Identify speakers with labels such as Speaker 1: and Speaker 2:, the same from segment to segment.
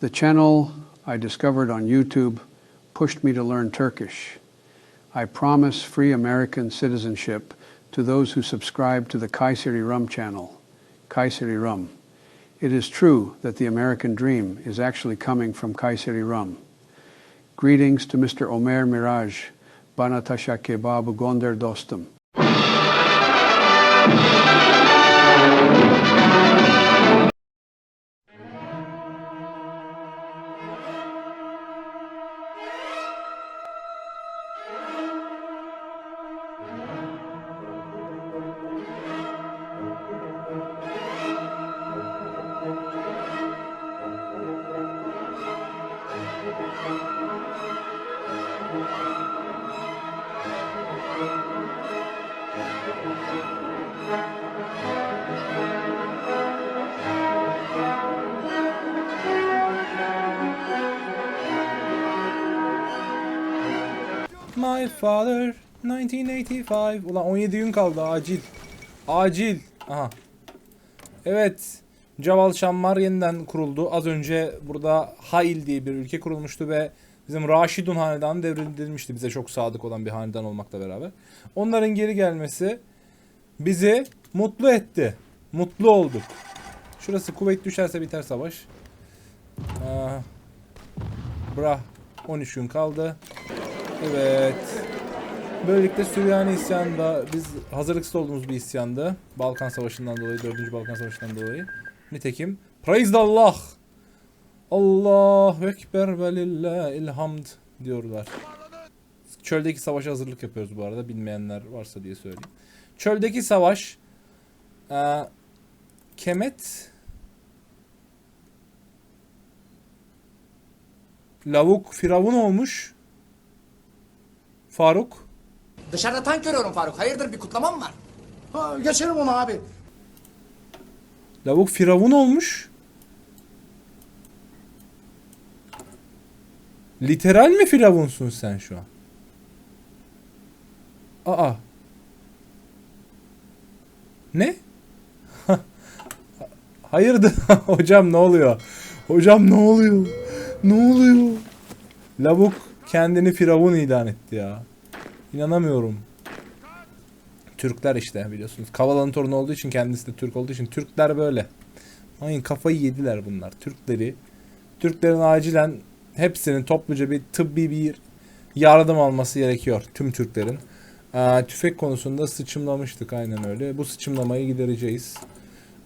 Speaker 1: The channel I discovered on YouTube pushed me to learn Turkish. I promise free American citizenship to those who subscribe to the Kayseri Rum channel, Kayseri Rum. It is true that the American dream is actually coming from Kayseri Rum. Greetings to Mr. Omer Miraj, Bana Taşa Kebabı Gonder Dostum.
Speaker 2: My father 1985. Ulan 17 gün kaldı acil. Acil. Aha. Evet. Caval Şammar yeniden kuruldu. Az önce burada Hail diye bir ülke kurulmuştu ve bizim Raşidun hanedanı devredilmişti. Bize çok sadık olan bir hanedan olmakla beraber. Onların geri gelmesi bizi mutlu etti. Mutlu olduk. Şurası kuvvet düşerse biter savaş. Aa, bra 13 gün kaldı. Evet. Böylelikle Süryani isyanı da biz hazırlıksız olduğumuz bir isyandı. Balkan Savaşı'ndan dolayı, 4. Balkan Savaşı'ndan dolayı. Nitekim Praise Allah. Allahu Ekber ve lillahil hamd diyorlar. Çöldeki savaşa hazırlık yapıyoruz bu arada. Bilmeyenler varsa diye söyleyeyim. Çöldeki savaş eee, Kemet Lavuk Firavun olmuş. Faruk.
Speaker 3: Dışarıda tank görüyorum Faruk. Hayırdır bir kutlama mı var?
Speaker 4: Ha, geçelim onu abi.
Speaker 2: Lavuk firavun olmuş. Literal mi firavunsun sen şu an? Aa. Ne? Hayırdır? Hocam ne oluyor? Hocam ne oluyor? Ne oluyor? Lavuk kendini firavun ilan etti ya. İnanamıyorum. Türkler işte biliyorsunuz. Kavala'nın torunu olduğu için kendisi de Türk olduğu için Türkler böyle. Aynen kafayı yediler bunlar. Türkleri. Türklerin acilen hepsinin topluca bir tıbbi bir yardım alması gerekiyor. Tüm Türklerin. Aa, tüfek konusunda sıçımlamıştık aynen öyle. Bu sıçımlamayı gidereceğiz.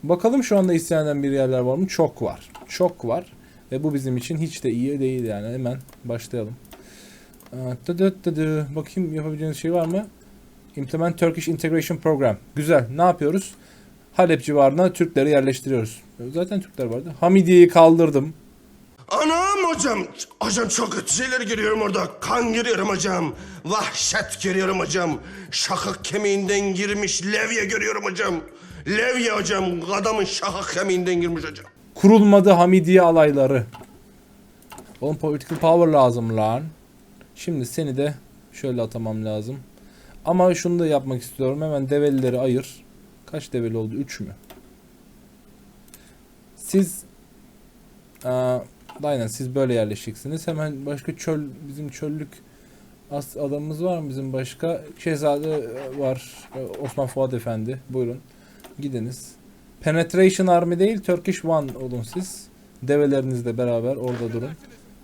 Speaker 2: Bakalım şu anda istenen bir yerler var mı? Çok var. Çok var. Ve bu bizim için hiç de iyi değil yani. Hemen başlayalım. Bakayım yapabileceğiniz şey var mı? Implement Turkish Integration Program. Güzel. Ne yapıyoruz? Halep civarına Türkleri yerleştiriyoruz. Zaten Türkler vardı. Hamidiye'yi kaldırdım.
Speaker 5: Anam hocam. Hocam çok kötü şeyler görüyorum orada. Kan görüyorum hocam. Vahşet görüyorum hocam. Şakak kemiğinden girmiş levye görüyorum hocam. Levye hocam. Adamın şakak kemiğinden girmiş hocam.
Speaker 2: Kurulmadı Hamidiye alayları. Oğlum political power lazım lan. Şimdi seni de şöyle atamam lazım. Ama şunu da yapmak istiyorum. Hemen develileri ayır. Kaç develi oldu? 3 mü? Siz Aa, aynen siz böyle yerleşeceksiniz. Hemen başka çöl bizim çöllük as adamımız var mı bizim başka? Şehzade e, var. E, Osman Fuat Efendi. Buyurun. Gidiniz. Penetration Army değil Turkish One olun siz. Develerinizle beraber orada durun.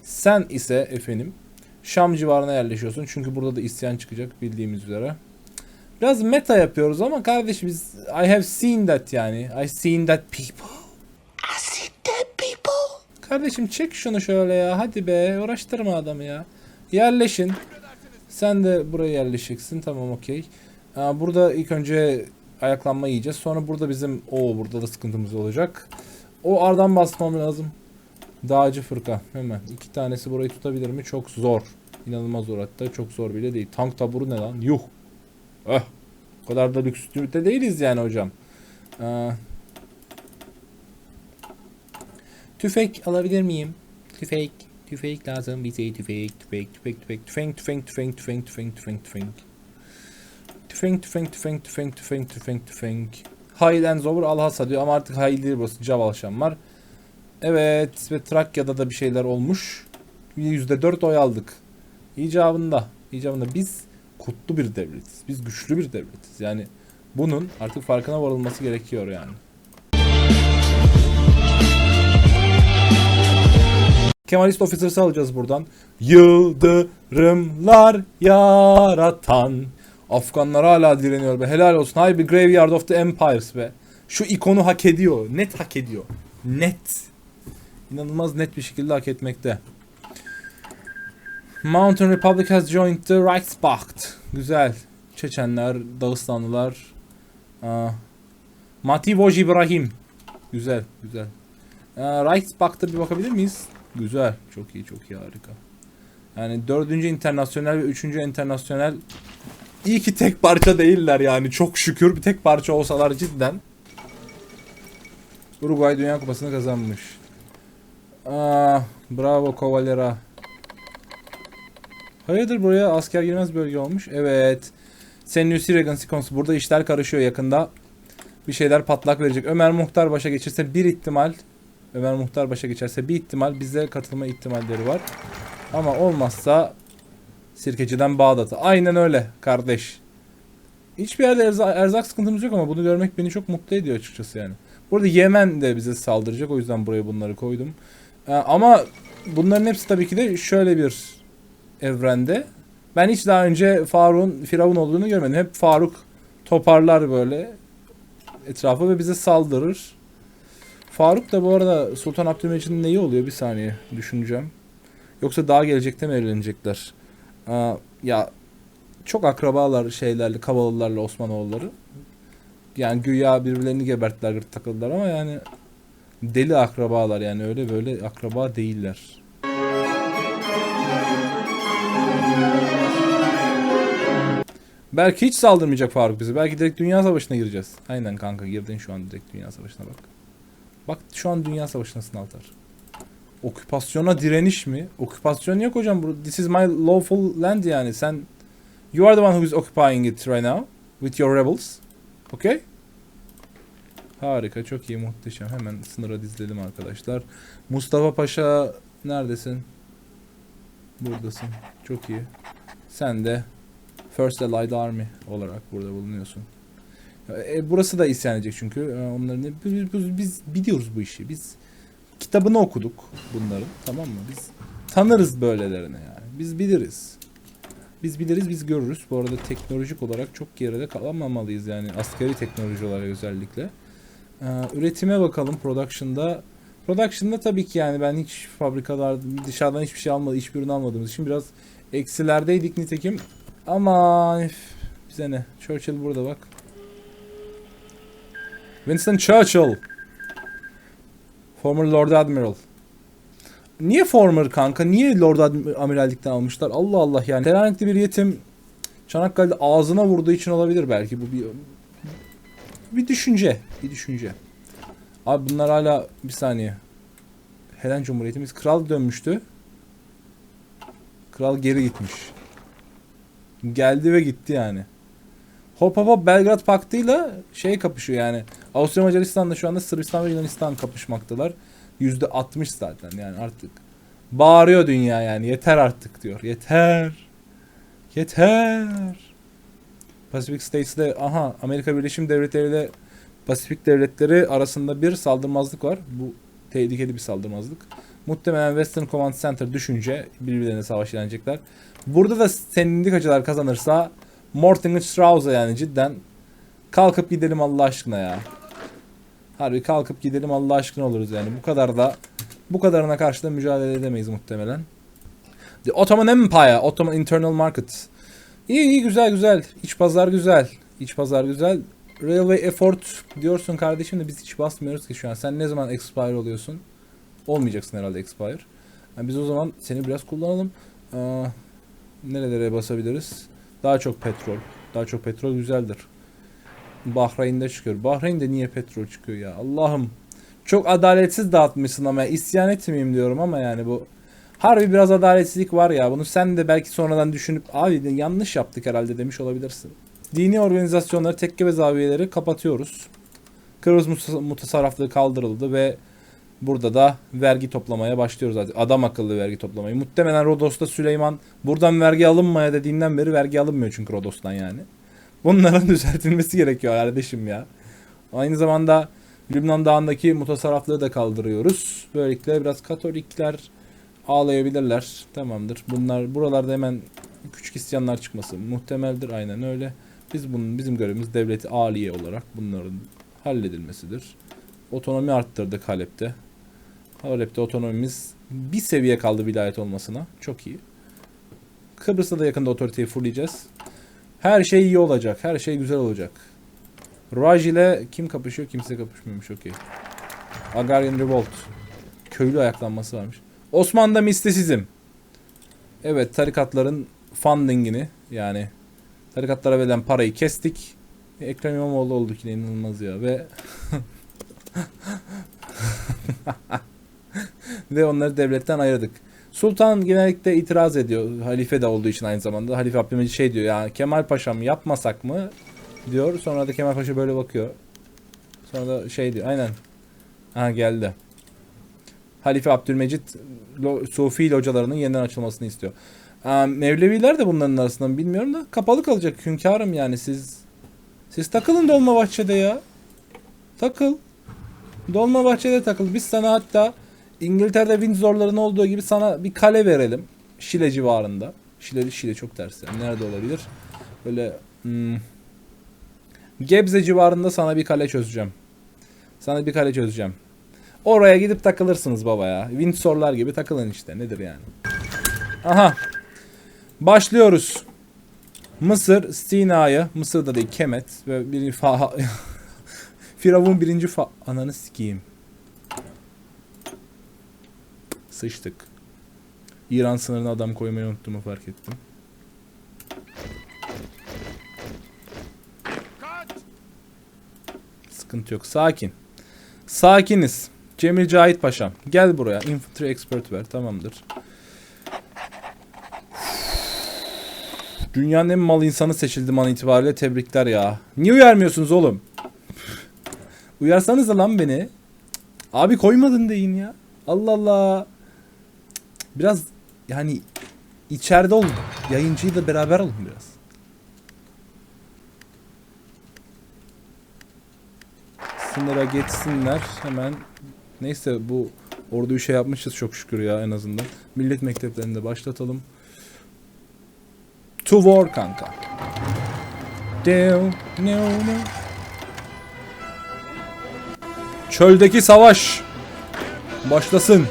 Speaker 2: Sen ise efendim Şam civarına yerleşiyorsun. Çünkü burada da isyan çıkacak bildiğimiz üzere. Biraz meta yapıyoruz ama kardeş biz I have seen that yani. I seen that people. I seen that people. Kardeşim çek şunu şöyle ya. Hadi be uğraştırma adamı ya. Yerleşin. Sen de buraya yerleşeceksin. Tamam okey. Burada ilk önce ayaklanma yiyeceğiz. Sonra burada bizim o burada da sıkıntımız olacak. O ardan basmam lazım. Dağcı fırka hemen. iki tanesi burayı tutabilir mi? Çok zor. İnanılmaz zor hatta. Çok zor bile değil. Tank taburu ne lan? Yuh. Eh. O kadar da lüks de değiliz yani hocam. Ee, tüfek alabilir miyim? Tüfek. Tüfek lazım bize. Tüfek, tüfek, tüfek, tüfek, tüfek, tüfek, tüfek, tüfek, tüfek, tüfek, tüfek. Tüfek, tüfek, tüfek, tüfek, tüfek, tüfek, tüfek. Hayl and Zover al hasa diyor ama artık hayl değil burası. Caval Şam var. Evet ve Trakya'da da bir şeyler olmuş. %4 oy aldık. İcabında. İcabında biz kutlu bir devletiz. Biz güçlü bir devletiz. Yani bunun artık farkına varılması gerekiyor yani. Kemalist Officers'ı alacağız buradan. Yıldırımlar yaratan. Afganlar hala direniyor be. Helal olsun. Hay bir Graveyard of the Empires be. Şu ikonu hak ediyor. Net hak ediyor. Net. İnanılmaz net bir şekilde hak etmekte. Mountain Republic has joined the Reichspakt. Güzel. Çeçenler, Dağıstanlılar. Aa, Mativoj İbrahim. Güzel, güzel. Aa, Reichspakt'a bir bakabilir miyiz? Güzel. Çok iyi, çok iyi, harika. Yani dördüncü internasyonel ve üçüncü internasyonel iyi ki tek parça değiller yani. Çok şükür bir tek parça olsalar cidden. Uruguay Dünya Kupası'nı kazanmış. Aa, bravo Kovalera. Hayırdır buraya asker girmez bölge olmuş? Evet. Sen Lucy Regency konusu burada işler karışıyor yakında. Bir şeyler patlak verecek. Ömer Muhtar başa geçirse bir ihtimal Ömer Muhtar başa geçerse bir ihtimal bize katılma ihtimalleri var. Ama olmazsa Sirkeci'den Bağdat'a. Aynen öyle kardeş. Hiçbir yerde erza- erzak sıkıntımız yok ama bunu görmek beni çok mutlu ediyor açıkçası yani. Burada Yemen de bize saldıracak o yüzden buraya bunları koydum. Ee, ama bunların hepsi tabii ki de şöyle bir evrende. Ben hiç daha önce Faruk'un Firavun olduğunu görmedim. Hep Faruk toparlar böyle etrafı ve bize saldırır. Faruk da bu arada Sultan Abdülmecit'in neyi oluyor? Bir saniye düşüneceğim. Yoksa daha gelecekte mi evlenecekler? Aa, ya çok akrabalar şeylerle, Kavalılarla Osmanoğulları. Yani güya birbirlerini geberttiler, takıldılar ama yani deli akrabalar yani öyle böyle akraba değiller. Belki hiç saldırmayacak Faruk bize. Belki direkt Dünya Savaşı'na gireceğiz. Aynen kanka girdin şu an direkt Dünya Savaşı'na bak. Bak şu an Dünya Savaşı'nasın Altar. Oküpasyona direniş mi? Oküpasyon yok hocam. This is my lawful land yani. Sen You are the one who is occupying it right now with your rebels. Okay? Harika, çok iyi, muhteşem. Hemen sınıra dizledim arkadaşlar. Mustafa Paşa neredesin? Buradasın. Çok iyi. Sen de First Allied Army olarak burada bulunuyorsun. E, burası da isyan edecek çünkü. E, onların biz, biz, biz biliyoruz bu işi. Biz kitabını okuduk bunların. Tamam mı? Biz tanırız böylelerini yani. Biz biliriz. Biz biliriz, biz görürüz. Bu arada teknolojik olarak çok geride kalamamalıyız yani askeri teknoloji olarak özellikle. Ee, üretime bakalım production'da. Production'da tabii ki yani ben hiç fabrikalar dışarıdan hiçbir şey almadı, hiçbir ürün almadığımız için biraz eksilerdeydik nitekim. Ama bize ne? Churchill burada bak. Winston Churchill. Former Lord Admiral. Niye former kanka? Niye Lord Amirallikten almışlar? Allah Allah yani. Selanikli bir yetim Çanakkale'de ağzına vurduğu için olabilir belki bu bir bir düşünce, bir düşünce. Abi bunlar hala bir saniye. Helen Cumhuriyetimiz kral dönmüştü. Kral geri gitmiş. Geldi ve gitti yani. Hop hop hop Belgrad Paktı'yla şey kapışıyor yani. Avusturya Macaristan'da şu anda Sırbistan ve Yunanistan kapışmaktalar. Yüzde 60 zaten yani artık. Bağırıyor dünya yani yeter artık diyor. Yeter. Yeter. Pacific States'de aha Amerika Birleşik Devletleri ile Pasifik devletleri arasında bir saldırmazlık var. Bu tehlikeli bir saldırmazlık. Muhtemelen Western Command Center düşünce birbirlerine savaş ilenecekler. Burada da sendikacılar kazanırsa Mortimer Strauss'a yani cidden kalkıp gidelim Allah aşkına ya. Harbi kalkıp gidelim Allah aşkına oluruz yani. Bu kadar da bu kadarına karşı da mücadele edemeyiz muhtemelen. The Ottoman Empire, Ottoman Internal Market. İyi iyi güzel güzel. İç pazar güzel. İç pazar güzel. Railway Effort diyorsun kardeşim de biz hiç basmıyoruz ki şu an. Sen ne zaman expire oluyorsun? Olmayacaksın herhalde expire. Yani biz o zaman seni biraz kullanalım. Aa, nerelere basabiliriz? Daha çok petrol. Daha çok petrol güzeldir. Bahreyn'de çıkıyor. Bahreyn'de niye petrol çıkıyor ya? Allah'ım. Çok adaletsiz dağıtmışsın ama isyan etmeyeyim diyorum ama yani bu harbi biraz adaletsizlik var ya. Bunu sen de belki sonradan düşünüp abi yanlış yaptık herhalde demiş olabilirsin. Dini organizasyonları, tekke ve zaviyeleri kapatıyoruz. Kıbrıs mutas- mutasarraflığı kaldırıldı ve Burada da vergi toplamaya başlıyoruz zaten. Adam akıllı vergi toplamayı. Muhtemelen Rodos'ta Süleyman buradan vergi alınmaya dediğinden beri vergi alınmıyor çünkü Rodos'tan yani. Bunların düzeltilmesi gerekiyor kardeşim ya. Aynı zamanda Lübnan Dağı'ndaki mutasarraflığı da kaldırıyoruz. Böylelikle biraz Katolikler ağlayabilirler. Tamamdır. Bunlar buralarda hemen küçük isyanlar çıkması muhtemeldir. Aynen öyle. Biz bunun bizim görevimiz devleti aliye olarak bunların halledilmesidir. Otonomi arttırdık Halep'te. Halep'te otonomimiz bir seviye kaldı vilayet olmasına. Çok iyi. Kıbrıs'ta da yakında otoriteyi fulleyeceğiz. Her şey iyi olacak. Her şey güzel olacak. Raj ile kim kapışıyor? Kimse kapışmıyormuş. Okey. Agarian Revolt. Köylü ayaklanması varmış. Osmanlı'da mistisizm. Evet tarikatların fundingini yani tarikatlara verilen parayı kestik. Ekrem İmamoğlu olduk yine inanılmaz ya ve ve onları devletten ayırdık. Sultan genellikle itiraz ediyor. Halife de olduğu için aynı zamanda. Halife Abdülmecit şey diyor ya Kemal Paşa'm yapmasak mı diyor. Sonra da Kemal Paşa böyle bakıyor. Sonra da şey diyor aynen. Ha geldi. Halife Abdülmecit lo, Sufi localarının yeniden açılmasını istiyor. Aa, Mevleviler de bunların arasından bilmiyorum da kapalı kalacak hünkârım yani siz siz takılın Dolmabahçe'de ya. Takıl. Dolmabahçe'de takıl. Biz sana hatta İngiltere'de Windsor'ların olduğu gibi sana bir kale verelim. Şile civarında. Şile, Şile çok ters yani. Nerede olabilir? Böyle hmm, Gebze civarında sana bir kale çözeceğim. Sana bir kale çözeceğim. Oraya gidip takılırsınız baba ya. Windsor'lar gibi takılın işte. Nedir yani? Aha. Başlıyoruz. Mısır, Sina'yı, Mısır'da değil Kemet ve bir fa Firavun birinci fa ananı sikeyim. Sıçtık. İran sınırına adam koymayı unuttuğumu fark ettim. Sıkıntı yok. Sakin. Sakiniz. Cemil Cahit Paşam. Gel buraya. Infantry expert ver. Tamamdır. Dünyanın en mal insanı seçildim an itibariyle. Tebrikler ya. Niye uyarmıyorsunuz oğlum? Uyarsanız lan beni. Abi koymadın deyin ya. Allah Allah. Biraz yani içeride olun. Yayıncıyla beraber olun biraz. Sınıra geçsinler hemen. Neyse bu orduyu şey yapmışız çok şükür ya en azından. Millet mekteplerinde başlatalım. To war kanka. Çöldeki savaş başlasın.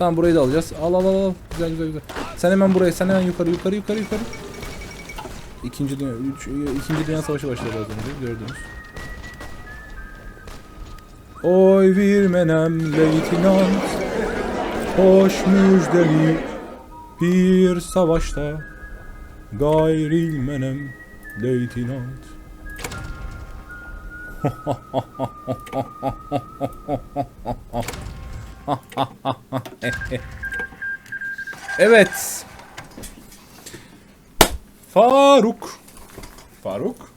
Speaker 2: Tamam burayı da alacağız. Al al al. Güzel güzel güzel. Sen hemen buraya, sen hemen yukarı yukarı yukarı yukarı. İkinci Dünya, üç, ikinci Dünya Savaşı başladı az önce gördünüz. Oy bir menem leytinant Hoş müjdeli bir savaşta Gayril menem leytinant Evet. Faruk. Faruk.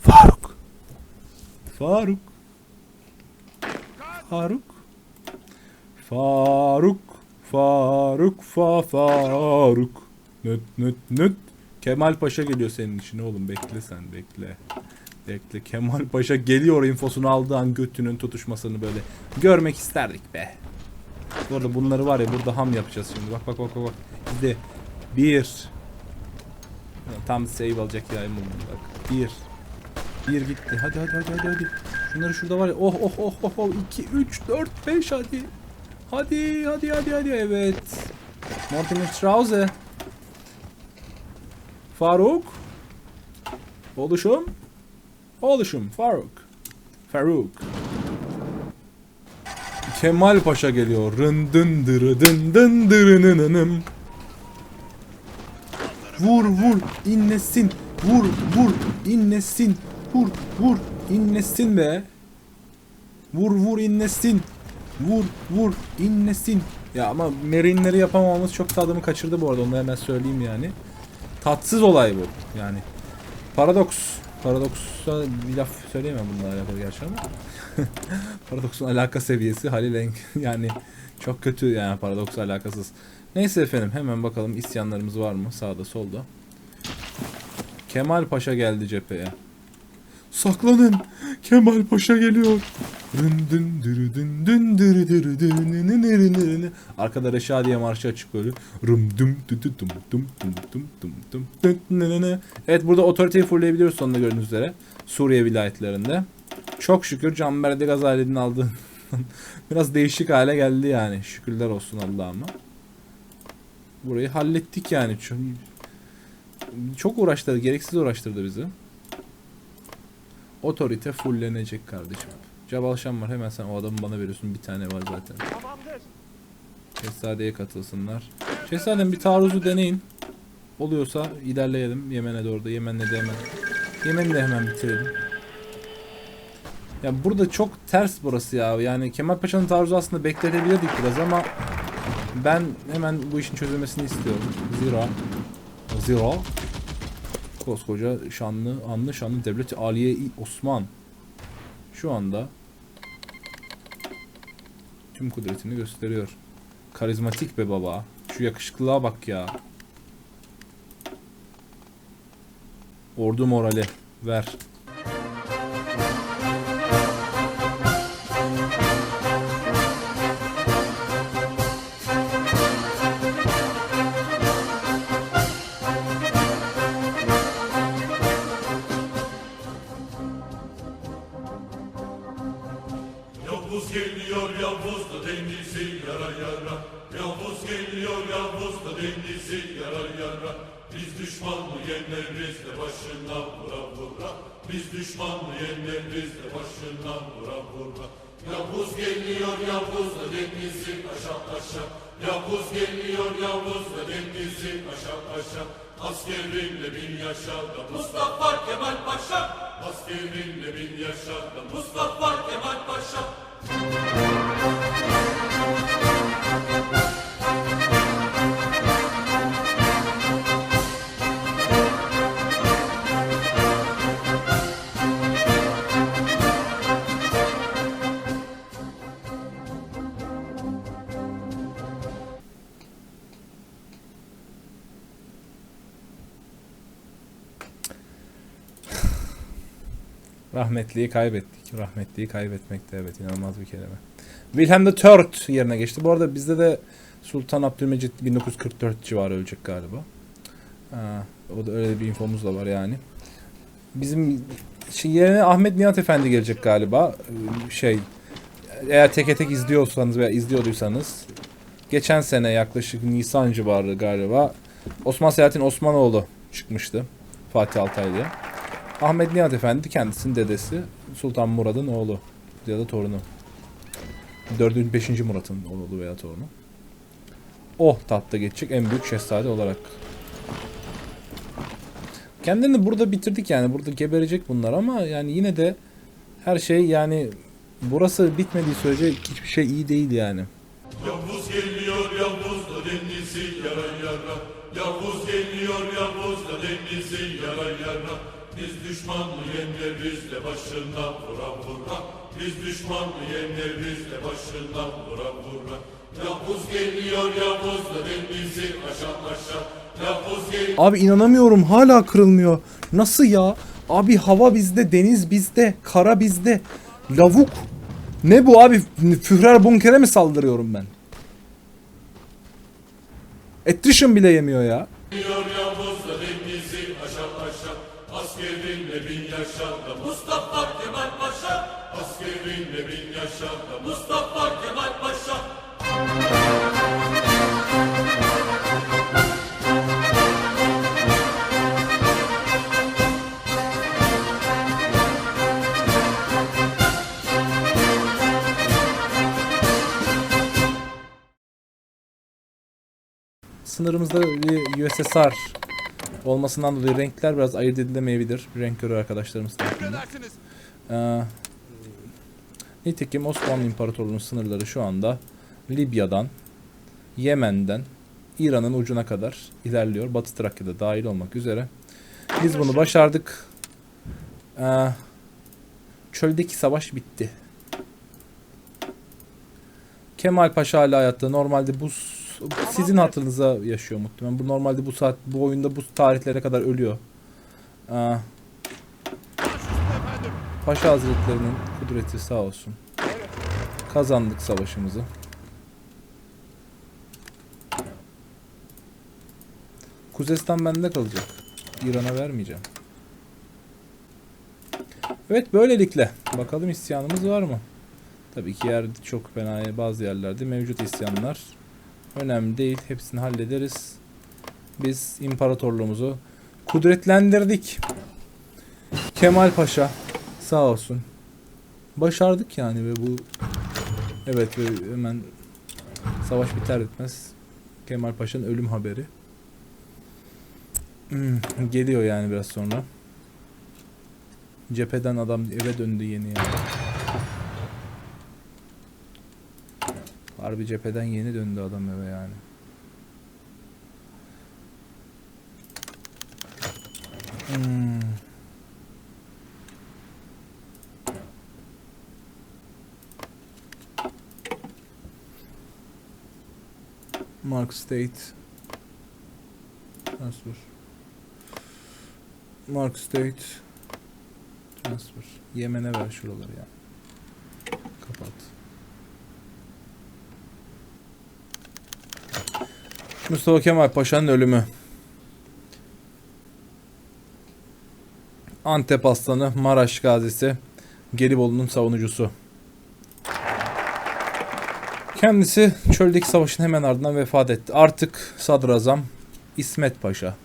Speaker 2: Faruk. Faruk. Faruk. Faruk. Faruk. Fa Faruk. Nöt nöt nöt. Kemal Paşa geliyor senin için oğlum bekle sen bekle. Bekle Kemal Paşa geliyor infosunu aldığı an götünün tutuşmasını böyle görmek isterdik be. Bu bunları var ya burada ham yapacağız şimdi. Bak bak bak bak. Bizde bir. Tam save alacak ya emin olun bak. Bir. Bir gitti. Hadi hadi hadi hadi hadi. Şunları şurada var ya. Oh oh oh oh oh. 2 3 4 5 hadi. Hadi hadi hadi hadi evet. Mortimer Strauze. Faruk. Oluşum. Oluşum. Faruk. Faruk. Kemal Paşa geliyor. Rın dın dırı dın dın dırınınınım. Vur vur inlesin. Vur vur inlesin. Vur vur inlesin be. Vur vur inlesin. Vur vur inlesin. Ya ama Marinleri yapamamamız çok tadımı kaçırdı bu arada onu hemen söyleyeyim yani. Tatsız olay bu yani. Paradoks. Paradoksa bir laf söyleyemem bununla alakalı gerçi ama. Paradoksun alaka seviyesi Halil Enk yani çok kötü yani paradoks alakasız. Neyse efendim hemen bakalım isyanlarımız var mı sağda solda. Kemal Paşa geldi cepheye. Saklanın. Kemal Paşa geliyor. Arkada Reşadiye marşı açık böyle. Evet burada otoriteyi fullleyebiliyoruz sonunda gördüğünüz üzere. Suriye vilayetlerinde. Çok şükür Canber'de Gazali'nin aldığı biraz değişik hale geldi yani. Şükürler olsun Allah'ıma. Burayı hallettik yani. Çok uğraştırdı. Gereksiz uğraştırdı bizi. Otorite fullenecek kardeşim. Cabal Şam var hemen sen o adamı bana veriyorsun bir tane var zaten. Şehzade'ye katılsınlar. Şehzadem bir taarruzu deneyin. Oluyorsa ilerleyelim Yemen'e doğru da Yemen'le de hemen Yemen'i de hemen bitirelim. Ya burada çok ters burası ya. Yani Kemal Paşa'nın taarruzu aslında bekletebilirdik biraz ama ben hemen bu işin çözülmesini istiyorum. Zira Zira koskoca şanlı, anlı şanlı devlet Aliye Osman şu anda tüm kudretini gösteriyor. Karizmatik be baba. Şu yakışıklılığa bak ya. Ordu morali. Ver.
Speaker 6: Vura Yavuz geliyor Yavuz da denizi aşağı aşağı. Yavuz geliyor Yavuz da denizi aşağı aşağı. Askerinle bin yaşa da Mustafa Kemal Paşa. Askerinle bin yaşa da Mustafa Kemal Paşa
Speaker 2: Rahmetliyi kaybettik. Rahmetliyi kaybetmek de evet inanılmaz bir kelime. Wilhelm III yerine geçti. Bu arada bizde de Sultan Abdülmecit 1944 civarı ölecek galiba. Ha, o da öyle bir infomuz da var yani. Bizim şey yerine Ahmet Nihat Efendi gelecek galiba. Ee, Şey eğer teke tek izliyorsanız veya izliyorduysanız geçen sene yaklaşık Nisan civarı galiba Osman Selahattin Osmanoğlu çıkmıştı Fatih Altaylı'ya. Ahmet Nihat Efendi kendisinin dedesi Sultan Murad'ın oğlu ya da torunu. 4. 5. Murat'ın oğlu veya torunu. O tahta geçecek en büyük şehzade olarak. Kendini burada bitirdik yani. Burada geberecek bunlar ama yani yine de her şey yani burası bitmediği sürece hiçbir şey iyi değil yani.
Speaker 6: Yavuz geliyor Yavuz da denizi yara yara Yavuz geliyor Yavuz da denizi yara yara Biz düşmanlı yeneriz de başına vura vura Biz düşmanlı yeneriz de başına vura vura Yavuz geliyor Yavuz da denizi aşağı aşağı Yavuz geliyor
Speaker 2: Abi inanamıyorum hala kırılmıyor. Nasıl ya? Abi hava bizde, deniz bizde, kara bizde. Lavuk. Ne bu abi? Führer bunkere mi saldırıyorum ben? Attrition bile yemiyor ya.
Speaker 6: Yavuz
Speaker 2: Sınırımızda bir USSR olmasından dolayı renkler biraz ayırt edilemeyebilir. Renk körü arkadaşlarımız tarafından. Ee, nitekim Osmanlı İmparatorluğu'nun sınırları şu anda Libya'dan, Yemen'den, İran'ın ucuna kadar ilerliyor. Batı Trakya'da dahil olmak üzere. Biz bunu başardık. Ee, çöldeki savaş bitti. Kemal Paşa hala hayatta. Normalde bu s- sizin hatırınıza yaşıyor muhtemelen. Bu normalde bu saat bu oyunda bu tarihlere kadar ölüyor. Aa. Paşa Hazretlerinin kudreti sağ olsun. Kazandık savaşımızı. Kuzestan bende kalacak. İran'a vermeyeceğim. Evet böylelikle. Bakalım isyanımız var mı? Tabii ki yer çok fena bazı yerlerde mevcut isyanlar. Önemli değil. Hepsini hallederiz. Biz imparatorluğumuzu kudretlendirdik. Kemal Paşa sağ olsun. Başardık yani ve bu evet ve hemen savaş biter bitmez Kemal Paşa'nın ölüm haberi. Hmm, geliyor yani biraz sonra. Cepheden adam eve döndü yeni yani. Harbi cepheden yeni döndü adam eve yani. Hmm. Mark State Transfer Mark State Transfer Yemen'e ver şuraları ya. Kapat. Mustafa Kemal Paşa'nın ölümü. Antep aslanı, Maraş gazisi, Gelibolu'nun savunucusu. Kendisi çöldeki savaşın hemen ardından vefat etti. Artık sadrazam İsmet Paşa.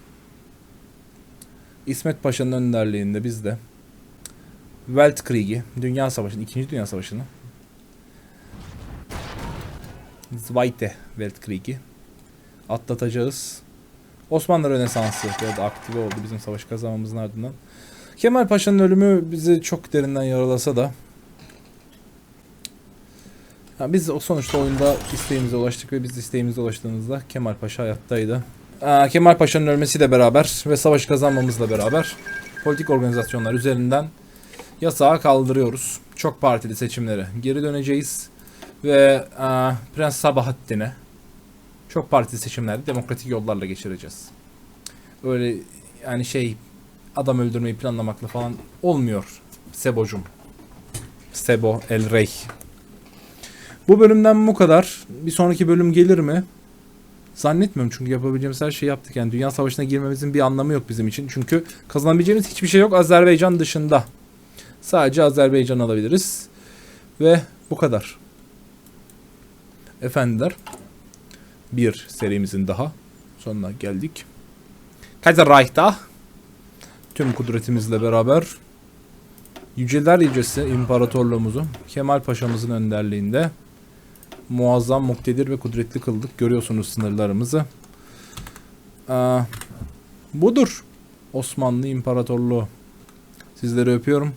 Speaker 2: İsmet Paşa'nın önderliğinde biz de Weltkrieg'i, Dünya Savaşı'nı, 2. Dünya Savaşı'nı Zweite Weltkrieg'i atlatacağız. Osmanlı Rönesansı burada aktive oldu bizim savaş kazanmamızın ardından. Kemal Paşa'nın ölümü bizi çok derinden yaralasa da Ha, biz o sonuçta oyunda isteğimize ulaştık ve biz isteğimize ulaştığımızda Kemal Paşa hayattaydı. Aa, Kemal Paşa'nın ölmesiyle beraber ve savaş kazanmamızla beraber politik organizasyonlar üzerinden yasağı kaldırıyoruz. Çok partili seçimlere geri döneceğiz ve aa, Prens Sabahattin'e çok partili seçimlerde demokratik yollarla geçireceğiz. Öyle yani şey adam öldürmeyi planlamakla falan olmuyor Sebo'cum. Sebo El Rey. Bu bölümden bu kadar. Bir sonraki bölüm gelir mi? Zannetmiyorum çünkü yapabileceğimiz her şeyi yaptık. Yani Dünya Savaşı'na girmemizin bir anlamı yok bizim için. Çünkü kazanabileceğimiz hiçbir şey yok Azerbaycan dışında. Sadece Azerbaycan alabiliriz. Ve bu kadar. Efendiler bir serimizin daha sonuna geldik. Kaiserreich'ta tüm kudretimizle beraber Yüceler Yücesi İmparatorluğumuzu Kemal Paşa'mızın önderliğinde muazzam, muktedir ve kudretli kıldık. Görüyorsunuz sınırlarımızı. Aa, budur Osmanlı İmparatorluğu. Sizleri öpüyorum.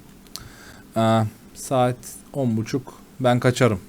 Speaker 2: Aa, saat 10.30 ben kaçarım.